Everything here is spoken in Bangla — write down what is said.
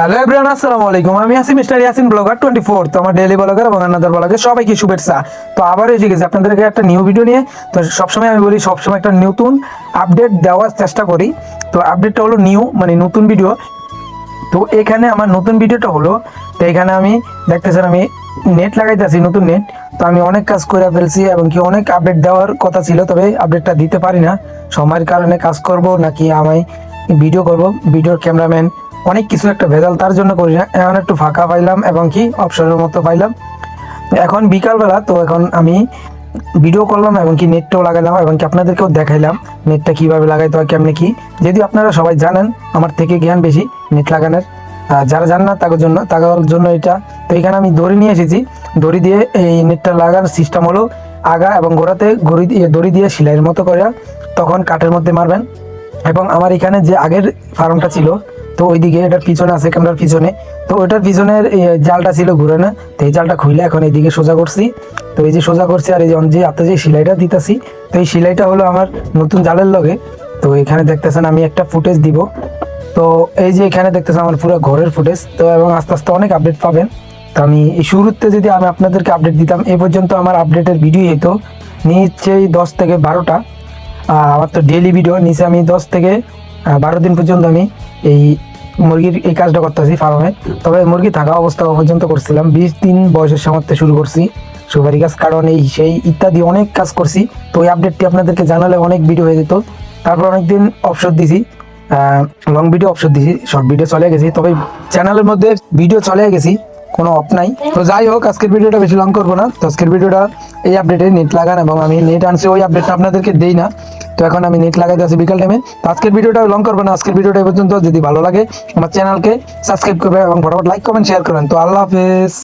হ্যালো এভরিওয়ান আসসালামু আলাইকুম। আমি আছি mister Yasin blogger twenty four তো আমার ডেলি ব্লগার এবং আনাদার ব্লগার সবাইকে শুভেচ্ছা। তো আবার এসে গেছি, আপনাদেরকে একটা নিউ ভিডিও নিয়ে। তো সবসময় আমি বলি, সবসময় একটা নতুন আপডেট দেওয়ার চেষ্টা করি। তো আপডেটটা হলো নিউ মানে নতুন ভিডিও তো এখানে আমার নতুন ভিডিওটা হলো, তো এখানে আমি দেখতেছেন, আমি নেট লাগাইতেছি, নতুন নেট তো আমি অনেক কাজ করে ফেলছি এবং কি অনেক আপডেট দেওয়ার কথা ছিল, তবে আপডেটটা দিতে পারি না। সময়ের কারণে কাজ করব নাকি আমি ভিডিও করব? ভিডিওর ক্যামেরাম্যান অনেক কিছু একটা ভেজাল তার জন্য করি না। এখন একটু ফাঁকা পাইলাম এবং কি অবসরের মতো পাইলাম। এখন বিকালবেলা, তো এখন আমি ভিডিও করলাম এবং কি নেটটাও লাগালাম এবং কি আপনাদেরকেও দেখাইলাম নেটটা কীভাবে লাগাইতে হয়, কেমনি কি। যদি আপনারা সবাই জানেন, আমার থেকে জ্ঞান বেশি নেট লাগানোর। যারা জান না তাদের জন্য তাদের জন্য এটা। তো এখানে আমি দড়ি নিয়ে এসেছি। দড়ি দিয়ে এই নেটটা লাগানোর সিস্টেম হলো আগা এবং গোড়াতে গড়ি দিয়ে দড়ি দিয়ে সেলাইয়ের মতো করে। তখন কাঠের মধ্যে মারবেন। এবং আমার এখানে যে আগের ফার্মটা ছিল তো ওইদিকে এটার পিছনে আছে ক্যামেরার পিছনে। তো ওইটার পিছনের জালটা ছিল ঘুরে না, তো এই জালটা খুলে এখন এইদিকে সোজা করছি। তো এই যে সোজা করছি, আর এই যে আপনি যে সেলাইটা দিতেছি, তো এই সেলাইটা হলো আমার নতুন জালের লগে। তো এখানে দেখতেছেন আমি একটা ফুটেজ দিব। তো এই যে এখানে দেখতেছেন আমার পুরো ঘরের ফুটেজ, তো এবং আস্তে আস্তে অনেক আপডেট পাবেন। তো আমি এই শুরুতে যদি আমি আপনাদেরকে আপডেট দিতাম এই পর্যন্ত আমার আপডেটের ভিডিও হতো নিশ্চয়ই দশ থেকে বারোটা। আমার তো ডেলি ভিডিও নিচে আমি দশ থেকে বারো দিন পর্যন্ত আমি এই মুরগির এই কাজটা করতেছি ফার্মে। তবে মুরগি থাকা অবস্থা পর্যন্ত করছিলাম। বিশ দিন বয়সের সামর্থ্যে শুরু করছি। সুপারি গাছ কারণ এই সেই ইত্যাদি অনেক কাজ করছি। তো ওই আপডেটটি আপনাদেরকে জানালে অনেক ভিডিও হয়ে যেত। তারপর অনেকদিন অপশন দিছি। লং ভিডিও অপশন দিছি। শর্ট ভিডিও চলে গেছি। তবে চ্যানেলের মধ্যে ভিডিও চলে গেছি। কোনো অফ নাই। তো যাই হোক, আজকের ভিডিওটা বেশি লং করব না। তো আজকের ভিডিওটা এই আপডেটে নেট লাগান এবং আমি নেট আনছি। ওই আপডেটটা আপনাদেরকে দেই না। তো এখন আমি নেট লাগাইতে আছি বিকাল টাইমে তো আজকের ভিডিওটা লং করব না, আজকের ভিডিওটা পর্যন্ত যদি ভালো লাগে, আমার চ্যানেলকে সাবস্ক্রাইব করবে এবং ফটাফট লাইক কমেন্ট শেয়ার করবেন। তো আল্লাহ হাফেজ।